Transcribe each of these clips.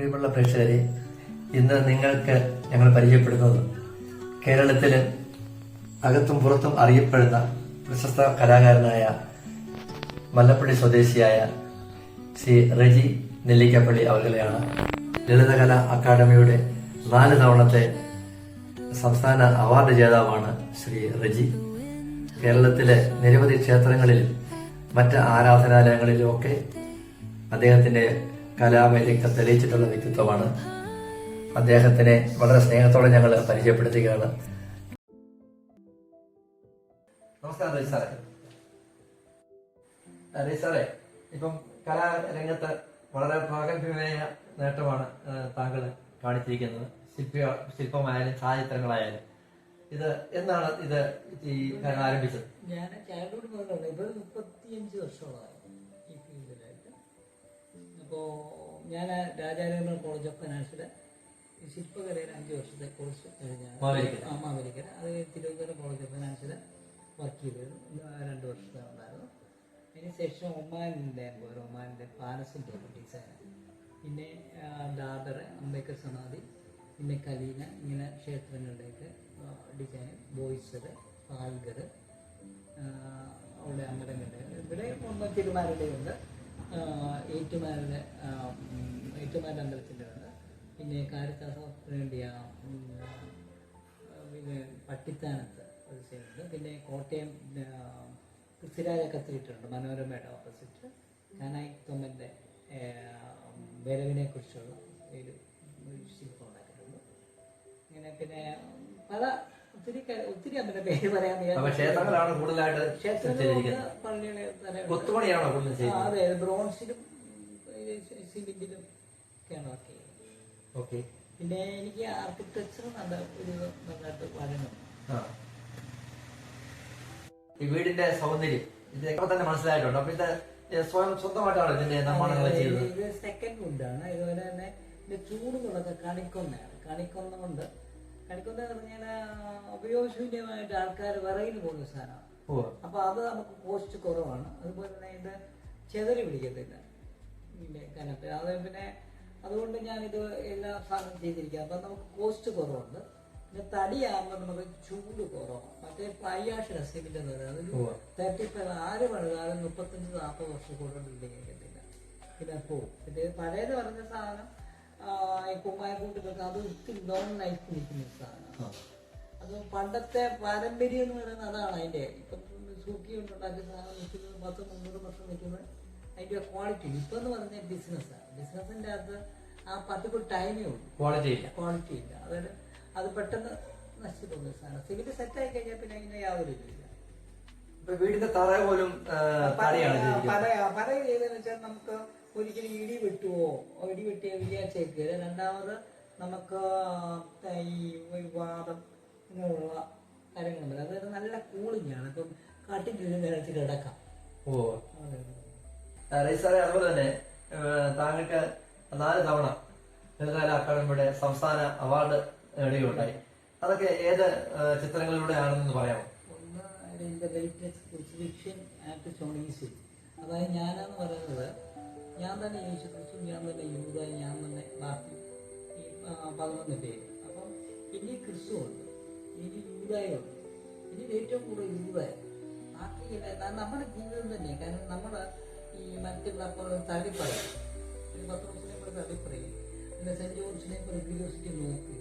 പ്രിയമുള്ള പ്രേക്ഷകരെ ഇന്ന് നിങ്ങൾക്ക് ഞങ്ങൾ പരിചയപ്പെടുന്നത് കേരളത്തിൽ അകത്തും പുറത്തും അറിയപ്പെടുന്ന പ്രശസ്ത കലാകാരനായ മല്ലപ്പള്ളി സ്വദേശിയായ ശ്രീ റജി നെല്ലിക്കപ്പള്ളി അവകളെയാണ് ലളിതകലാ അക്കാദമിയുടെ നാല് തവണത്തെ സംസ്ഥാന അവാർഡ് ജേതാവാണ് ശ്രീ റജി. കേരളത്തിലെ നിരവധി ക്ഷേത്രങ്ങളിലും മറ്റ് ആരാധനാലയങ്ങളിലും ഒക്കെ അദ്ദേഹത്തിന്റെ കലാവൈദഗ്ധ്യം തെളിയിച്ചിട്ടുള്ള വ്യക്തിത്വമാണ്. അദ്ദേഹത്തിനെ വളരെ സ്നേഹത്തോടെ ഞങ്ങൾ പരിചയപ്പെടുത്തുകയാണ്. നമസ്കാരം റജി സാറേ. റജി സാറേ ഇപ്പം കലാരംഗത്ത് വളരെ പ്രാഗൽഭ്യമായ നേട്ടമാണ് താങ്കൾ കാണിച്ചിരിക്കുന്നത്. ശില്പ ശില്പമായാലും സാഹിത്യങ്ങളായാലും ഇത് എന്നാണ് ഇത് ആരംഭിച്ചത് ഞാൻ ചൈൽഡ്ഹുഡ് മുതലുള്ള ഇപ്പോൾ മുപ്പത്തിയഞ്ച് ഫീൽഡിലായിട്ട് അപ്പോൾ ഞാൻ രാജാരേന്ദ്ര കോളേജ് ഓഫ് ഫിനാൻസിലെ ശില്പകലയിൽ അഞ്ച് വർഷത്തെ കോഴ്സ് കഴിഞ്ഞാണ് മാവേലിക്കര. അത് തിരുവനന്തപുരം കോളേജ് ഓഫ് ഫിനാൻസിലെ വർക്ക് ചെയ്തിരുന്നു. രണ്ട് വർഷത്തെ ഉണ്ടായിരുന്നു. അതിനുശേഷം ഒമാനിന്റെ ഒരു ഒമാനിന്റെ പാലസിന്റെ ഡിസൈൻ പിന്നെ ദാദർ അംബേദ്കർ സമാധി പിന്നെ കലീന ഇങ്ങനെ ക്ഷേത്രങ്ങളുടെയൊക്കെ ഡിസൈൻ ബോയ്സർ പാൽഗർ അവിടെ അമ്പലങ്ങളുടെ ഇവിടെ ഉണ്ട് ഏറ്റുമാരുടെ ഏറ്റുമാരുടെ അമ്പലത്തിന്റെ ഉണ്ട് പിന്നെ കാരിത്താസത്തിന് വേണ്ടിയ പിന്നെ പട്ടിത്താനത്ത് ഒരു ചെയ്യുന്നുണ്ട് പിന്നെ കോട്ടയം പൃഥ്വിരാജ കത്തിരിട്ടുണ്ട് മനോരമയുടെ ഓപ്പോസിറ്റ് കാനായി തൊമ്മന്റെ വരവിനെ കുറിച്ചുള്ള ഒരു ശില്പം ഉണ്ടാക്കിയിട്ടുണ്ട്. ഇങ്ങനെ പിന്നെ പല ഒത്തിരി ഒത്തിരി അമ്പലം പേര് പറയാൻ. ക്ഷേത്രങ്ങളാണ് കൂടുതലായിട്ട് ക്ഷേത്രങ്ങളിലൊക്കെ പള്ളികളെ കൊത്തുപണിയാണോ അതെ ബ്രോൺസിലും സിമെന്റിലും ഒക്കെയാണ് വർക്ക് ചെയ്യുന്നത്. ഓക്കെ. പിന്നെ എനിക്ക് ആർക്കിടെക്ചർ നല്ല ഒരു നന്നായിട്ട് വരണം ഈ വീടിന്റെ സൗന്ദര്യം ഇത് തന്നെ മനസ്സിലായിട്ടുണ്ട്. അപ്പൊ ഇത് സ്വയം സ്വന്തമായിട്ടാണ് ഇതിന്റെ നിർമ്മാണങ്ങൾ ചെയ്തത് ഇത് സെക്കൻഡ് വുഡാണ് ഇതുപോലെ തന്നെ ഇതിന്റെ ചൂടുകളൊക്കെ കണിക്കൊന്നയാണ് കണിക്കൊന്ന കൊണ്ട് കണിക്കൊന്ന പറഞ്ഞാൽ ഉപയോഗശൂന്യമായിട്ട് ആൾക്കാർ വിറയിൽ പോകുന്ന സാധനമാണ്. അപ്പൊ അത് നമുക്ക് കോസ്റ്റ് കുറവാണ്. അതുപോലെ തന്നെ ഇത് ചെതറി പിടിക്കത്തില്ല. ഇതിന്റെ കനപ്പ് അത് പിന്നെ അതുകൊണ്ട് ഞാൻ ഇത് എല്ലാ സാധനം ചെയ്തിരിക്കുക അപ്പൊ നമുക്ക് കോസ്റ്റ് കുറവുണ്ട്. പിന്നെ തടിയാകുമ്പോൾ നമുക്ക് ചൂട് കുറവാണ്. മറ്റേ പയ്യാഷ് റെസിപ്പിന്റെ എന്ന് പറയുന്നത് ഒരു ഉവ്വ. തേർട്ടി ഫൈവ് ആര് പണിതാലും മുപ്പത്തഞ്ച് നാൽപ്പത് വർഷം കൂടുതൽ ഉപയോഗിക്കത്തില്ല പിന്നെ പോവും. പിന്നെ പഴയത് പറഞ്ഞ സാധനം കുമ്മായ കുമ്മായക്കൂട്ടിലൊക്കെ അത് ഒത്തിരി ലോങ് ലൈഫ് നിൽക്കുന്ന സാധനമാണ്. അത് പണ്ടത്തെ പാരമ്പര്യം എന്ന് പറയുന്നത് അതാണ് അതിന്റെ. ഇപ്പം സൂക്കി കൊണ്ടുണ്ടാക്കിയ സാധനം നിൽക്കുന്നത് പത്ത് മുന്നൂറ് വർഷം നിൽക്കുന്നത് അതിന്റെ ക്വാളിറ്റി ഇപ്പം എന്ന് പറഞ്ഞാൽ ബിസിനസ്സാണ് ബിസിനസിന്റെ അകത്ത് ആ പർട്ടിക്കുലർ ടൈമേ ഉള്ളൂ. ക്വാളിറ്റി ഇല്ല. ക്വാളിറ്റി ഇല്ല. അതായത് അത് പെട്ടെന്ന് നശിച്ചു പോകുന്ന സാധനം. സിവിൽ സെറ്റ് ആയി കഴിഞ്ഞാൽ പിന്നെ അതിന് യാതൊരു ഇതില്ല ഇപ്പൊ വീടിന്റെ തറ പോലും പല പല ചെയ്തെന്ന് വെച്ചാൽ നമുക്ക് ഒരിക്കലും ഇടി വെട്ടുവോ? ഇടി വെട്ടിയ വിചാരിച്ചേക്ക്. രണ്ടാമത് നമുക്ക് ഈ ഈ വാദം ഇങ്ങനെയുള്ള കാര്യങ്ങളുണ്ട് അതായത് നല്ല കൂളിംഗ് ആണ്. ഇപ്പം കാട്ടിന്റെ നിരച്ച് കിടക്കാം. ഓ. റൈസാറെ അതുപോലെ തന്നെ താങ്കൾക്ക് നാല് തവണ ലളിതകലാ അക്കാദമിയുടെ സംസ്ഥാന അവാർഡ് നേടുകയുണ്ടായി അതൊക്കെ ഏത് ചിത്രങ്ങളിലൂടെ ആണെന്ന് പറയാമോ? ഒന്ന് ലേറ്റസ്റ്റ് അതായത് ഞാനെന്ന് പറയുന്നത് ഞാൻ തന്നെ യേശു ക്രിസ്തു ഞാൻ തന്നെ യൂത ഞാൻ തന്നെ ബാക്കി ഈ പതിനൊന്ന് പേര്. അപ്പം ഇനി ക്രിസ്തു ഉണ്ട്. ഇനി യൂതായുണ്ട് ഇനി ഏറ്റവും കൂടുതൽ യൂതായ ബാക്കി നമ്മുടെ ജീവിതം തന്നെ കാരണം നമ്മൾ ഈ മറ്റുള്ള തള്ളിപ്പറയും. ഒരു പത്ത് വർഷത്തിനെ കൂടെ തള്ളിപ്പറയും. പിന്നെ സെന്റ് ജോർജിനെ റിഗ്യൂസിറ്റി നോക്കി.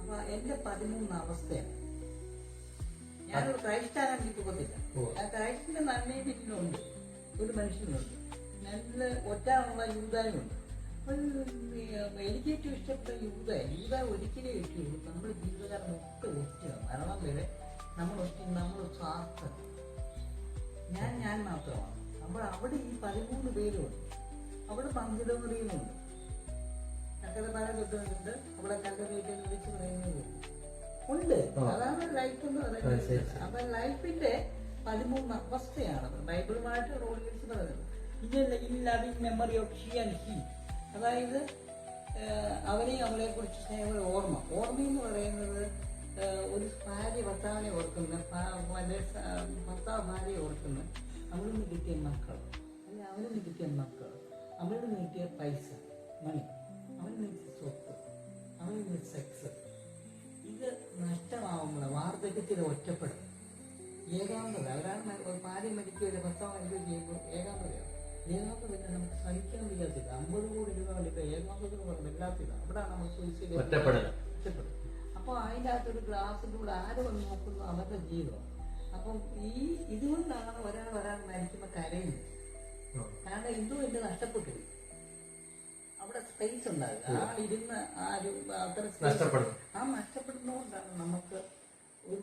അപ്പൊ എന്റെ പതിമൂന്ന് അവസ്ഥയാണ്. ഞാനൊരു ക്രൈസ്റ്റാകാൻ എനിക്ക് പോകത്തില്ല. ആ ക്രൈസ്റ്റിന്റെ നന്മയും പിന്നിലുണ്ട്. ഒരു മനുഷ്യനുണ്ട്. നല്ല ഒറ്റാനുള്ള ഈ, എനിക്ക് ഏറ്റവും ഇഷ്ടപ്പെട്ട യൂത യൂത ഒരിക്കലേ കിട്ടിയുള്ളൂ നമ്മൾ ജീവിതകാലം ഒക്കെ ഒറ്റ മരണം വരെ നമ്മൾ ഒറ്റ നമ്മൾ സ്വാർത്ഥ. ഞാൻ ഞാൻ മാത്രമാണ്. നമ്മൾ അവിടെ ഈ പതിമൂന്ന് പേരുണ്ട്. അവിടെ പങ്കിടുന്നറിയുന്നുണ്ട് ചക്കര പാല കിട്ടുന്നുണ്ട് അവിടെ കല്ലറിയിട്ട് വിളിച്ച് പറയുന്നത് ഉണ്ട്. അതാണ് ലൈഫ് എന്ന് പറയുന്നത്. അപ്പൊ ലൈഫിന്റെ പതിമൂന്ന് അവസ്ഥയാണ്. ബൈബിളുമായിട്ട് റോഡ് വിളിച്ച് പറയുന്നത്. ഇല്ല in memory of she and he അതായത് അവനെയും അവളെ കുറിച്ച് സ്നേഹം ഓർമ്മ. ഓർമ്മ എന്ന് പറയുന്നത് ഒരു ഭാര്യ ഭർത്താവിനെ ഓർക്കുന്ന ഭർത്താവ് ഭാര്യയെ ഓർക്കുന്ന അവളിൽ നിന്ന് കിട്ടിയ മക്കൾ. അല്ലെ അവനിൽ നിന്ന് കിട്ടിയ മക്കൾ. അവളിൽ നിന്ന് കിട്ടിയ പൈസ മണി അവനിൽ നിന്ന് സ്വത്ത്. അവനിൽ നിന്ന് സെക്സ് ഇത് നഷ്ടമാവുമ്പോൾ വാർദ്ധക്യത്തിൽ ഒറ്റപ്പെടും. ഏകാന്തത. അവരാണ് ഭാര്യ മരിക്കുക ഭർത്താവ് മരിക്കുകയോ ചെയ്യുമ്പോൾ ഏകാന്തതയാണ്. ഏകാന്തത പിന്നെ നമുക്ക് സഹിക്കാൻ വയ്യാത്തില്ല അമ്പത് കോടി രൂപ കൊണ്ട് ഏകാന്തത എന്ന് പറയുന്നത് വല്ലാത്തില്ല അവിടെയാണ് നമ്മൾ സൂയിസൈഡ് ഒറ്റപ്പെടൽ. ഒറ്റപ്പെടും അപ്പോൾ അതിന്റെ അകത്തൊരു ഗ്ലാസ്സിലൂടെ ആര് വന്ന് നോക്കുന്നു അവരുടെ ജീവിതം അപ്പം ഈ ഇതുകൊണ്ടാണ് ഒരാൾ ഒരാൾ മരിക്കുമ്പോൾ കരയുന്നത് കാരണം എന്തോ എന്റെ നഷ്ടപ്പെട്ടു. അവിടെ സ്പേസ് ഉണ്ടാകുക ആ ഇരുന്ന് ആ space- നഷ്ടപ്പെടുന്നു. ആ നഷ്ടപ്പെടുന്നതുകൊണ്ടാണ് നമുക്ക് ഒരു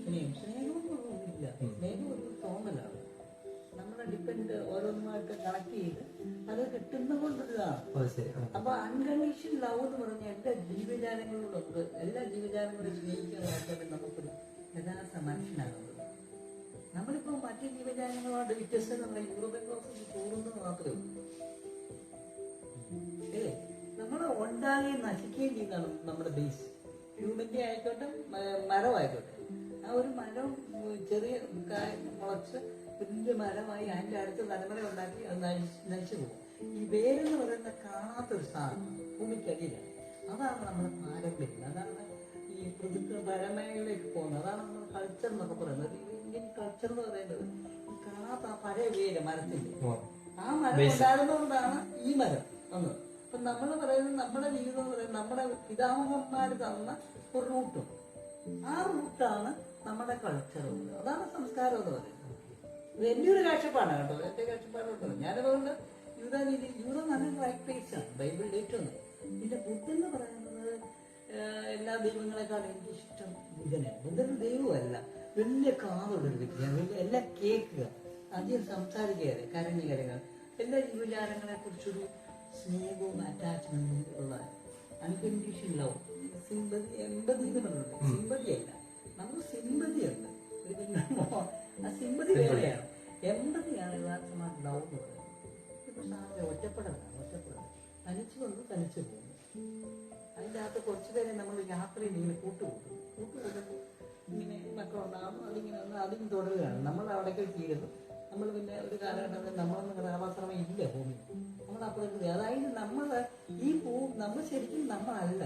സ്നേഹം സ്നേഹമൊന്നുമില്ല സ്നേഹം ഒരു തോന്നലാണ് നമ്മളെ ഡിപ്പെൻഡ് ഓരോന്നുമായിട്ട് കണക്ട് ചെയ്ത് അത് കിട്ടുന്ന കൊണ്ടുള്ളതാണ്. അപ്പൊ അൺകണ്ടീഷൻ ലവ് എന്ന് പറഞ്ഞാൽ എല്ലാ ജീവജാലങ്ങളോടൊത്ത് എല്ലാ ജീവജാലങ്ങളും സ്നേഹിക്കുന്നതായിട്ട് നമുക്ക് നമുക്കൊരു യഥാർത്ഥ മനുഷ്യനാകുന്നത്. നമ്മളിപ്പോ മറ്റു ജീവജാലങ്ങളുമായിട്ട് വ്യത്യസ്തം നമ്മുടെ യൂറോപ്യൻ ക്ലോസസ് കൂടുന്നത് മാത്രമേ ഉള്ളൂ. നമ്മളെ നമ്മൾ ഉണ്ടാകുകയും നശിക്കുകയും ചെയ്യുന്നതാണ് നമ്മുടെ ബേസ് ഹ്യൂമന്റെ ആയിക്കോട്ടെ മരമായിക്കോട്ടെ. ആ ഒരു മരം ചെറിയ മുളച്ച് വലിയ മരമായി അതിന്റെ അടുത്ത തലമുറ ഉണ്ടാക്കി അത് നശി- നശിച്ചു പോകും. ഈ വേരെന്ന് പറയുന്ന കാണാത്തൊരു സാധനം ഭൂമിക്കടിയിലാണ് അതാണ് നമ്മുടെ പാരമ്പര്യം. അതാണ് ഈ പ്രകൃതി പരമയിലേക്ക് പോകുന്നത്. അതാണ് നമ്മുടെ കൾച്ചർ എന്നൊക്കെ പറയുന്നത്. ഇന്ത്യൻ കൾച്ചർ എന്ന് പറയുന്നത് ഈ കാണാത്ത ആ പഴയ വേര് മരത്തിന്റെ ആ മരം ഉണ്ടാകുന്നതുകൊണ്ടാണ് ഈ മരം വന്നത്. അപ്പൊ നമ്മൾ പറയുന്നത് നമ്മുടെ ജീവിതം എന്ന് പറയുന്നത് നമ്മുടെ പിതാമഹന്മാർ തന്ന ഒരു റൂട്ടും ആ റൂട്ടാണ് നമ്മുടെ കൾച്ചർ അതാണ് സംസ്കാരം എന്ന് പറയുന്നത്. ഇത് എന്റെ ഒരു കാഴ്ചപ്പാടാണ് കേട്ടോ. എന്റെ കാഴ്ചപ്പാടുണ്ടോ ഞാനതുകൊണ്ട് യൂത നീതി യൂത നല്ലൊരു റൈറ്റ് പ്ലേസ് ആണ്. ബൈബിളിൽ ഏറ്റവും പിന്നെ ബുദ്ധൻ എന്ന് പറയുന്നത് എല്ലാ ദൈവങ്ങളെക്കാളും എനിക്ക് ഇഷ്ടം ബുദ്ധനാണ് ബുദ്ധൻ ദൈവമല്ല. വലിയ കാതുള്ളൊരു വ്യക്തിയാണ് വലിയ എല്ലാം കേൾക്കുക അധികം സംസാരിക്കുകയല്ല കരഞ്ഞു കരങ്ങൾ എല്ലാ ജീവജാലങ്ങളെ കുറിച്ചൊരു സ്നേഹവും അറ്റാച്ച്മെന്റും ഉള്ള അൺകണ്ടീഷൻ ലവ് സിമ്പതി എൺപതി എന്ന് പറഞ്ഞിട്ടുണ്ട് സിമ്പതി അല്ല നമുക്ക് സിമ്പതി ഉണ്ട് ആ സിമ്പതി വേറെയാണ് എമ്പതിയാണ് യഥാർത്ഥമായ ലവ് എന്ന് പറയുന്നത്. ഇപ്പൊ സാറിന് ഒറ്റപ്പെടലാണ് ഒറ്റപ്പെടൽ തനിച്ചു വന്ന് തനിച്ചു പോകുന്നു അതിന്റെ അകത്ത് കുറച്ചു പേരെ നമ്മൾ യാത്രയിൽ ഇങ്ങനെ കൂട്ടുകൂട്ടും. കൂട്ടുകൂട്ടുമ്പോൾ ഇങ്ങനെ മക്കളുണ്ടാകും അതിങ്ങനെ ഒന്ന് അതിന് തുടരുകയാണ്. നമ്മൾ അവിടേക്ക് തീരുന്നു നമ്മൾ പിന്നെ ഒരു കാലഘട്ടത്തിൽ നമ്മളൊന്നും കഥാപാത്രമേ ഇല്ല ഭൂമി നമ്മൾ അപ്പോഴേക്ക് അതായത് നമ്മൾ ഈ ഭൂ നമ്മൾ ശരിക്കും നമ്മളല്ല.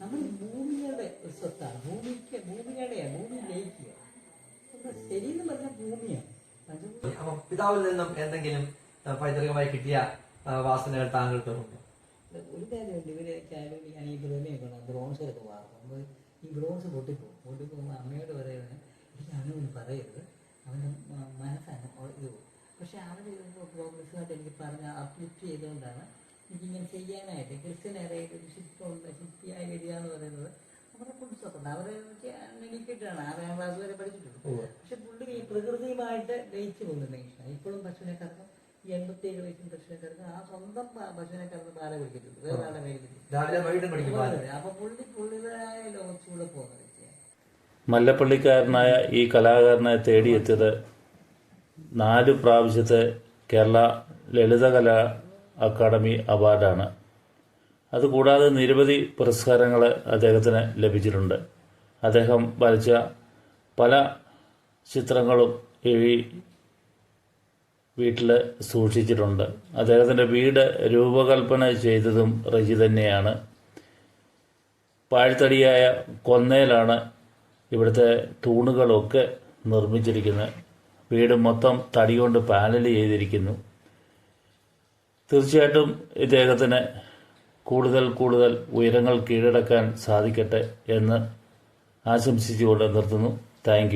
നമ്മൾ ഭൂമിയുടെ ഒരു സ്വത്താണ്. ഭൂമിക്ക് ഭൂമിയുടെയാണ് ഭൂമി ലയിക്കുക അപ്പൊ ഭൂമിയാണ് പിതാവിൽ നിന്നും എന്തെങ്കിലും പൈതൃകമായി കിട്ടിയ വാസനകൾ താങ്കൾക്ക് ഉണ്ടോ ഒരു കാര്യമുണ്ട്. ഇവരൊക്കെയായാലും ഞാൻ ഈ ബ്രഹ്മയൊക്കെ ബ്രോൺസ് ഒക്കെ വാങ്ങും നമ്മൾ ഈ ബ്രോൺസ് പൊട്ടിപ്പോകും പൊട്ടിപ്പോകുമ്പോൾ അമ്മയോട് പറയുന്നത് എനിക്ക് അവനോട് പറയരുത്. അവന്റെ മനസ്സാണ് ഇത് പോകും പക്ഷെ അവർ പ്രോഗ്രസ്സായിട്ട് എനിക്ക് പറഞ്ഞ അപ്ലിഫ്റ്റ് ചെയ്തുകൊണ്ടാണ് എനിക്കിങ്ങനെ ചെയ്യാനായിട്ട് ക്രിസ്ത്യനായിട്ട് ഒരു ശില്പമുണ്ട് ശില്പിയായി വരിക എന്ന് പറയുന്നത് അവരെ ഡെഡിക്കേറ്റഡാണ് ആറാം ക്ലാസ് വരെ പഠിച്ചിട്ടുണ്ട്. പക്ഷെ പുള്ളി ഈ പ്രകൃതിയുമായിട്ട് ലയിച്ചു പോകുന്ന മനുഷ്യനാണ് ഇപ്പോഴും പശുവിനെ കറക്കും ഈ എൺപത്തിയേഴ് വയസ്സിന് പശുവിനെ കറക്കും ആ സ്വന്തം പ- പശുവിനെ കറന്ന് പാല കുടിക്കത്തില്ല വേറെ ആളെ മേടിക്കത്തില്ല. അപ്പൊ പുള്ളി പുള്ളിതായ ലോകത്തിലൂടെ പോകുന്നത് മല്ലപ്പള്ളിക്കാരനായ ഈ കലാകാരനെ തേടിയെത്തിയത് നാല് പ്രാവശ്യത്തെ കേരള ലളിതകലാ അക്കാദമി അവാർഡാണ്. അതുകൂടാതെ നിരവധി പുരസ്കാരങ്ങൾ അദ്ദേഹത്തിന് ലഭിച്ചിട്ടുണ്ട്. അദ്ദേഹം വരച്ച പല ചിത്രങ്ങളും ഈ വീട്ടിൽ സൂക്ഷിച്ചിട്ടുണ്ട്. അദ്ദേഹത്തിന്റെ വീട് രൂപകൽപ്പന ചെയ്തതും റജി തന്നെയാണ്. പാഴ്ത്തടിയായ കൊന്നയിലാണ് ഇവിടുത്തെ തൂണുകളൊക്കെ നിർമ്മിച്ചിരിക്കുന്നത്. വീട് മൊത്തം തടി കൊണ്ട് പാനൽ ചെയ്തിരിക്കുന്നു. തീർച്ചയായിട്ടും ഇദ്ദേഹത്തിന് കൂടുതൽ കൂടുതൽ ഉയരങ്ങൾ കീഴടക്കാൻ സാധിക്കട്ടെ എന്ന് ആശംസിച്ചുകൊണ്ട് നിർത്തുന്നു. താങ്ക്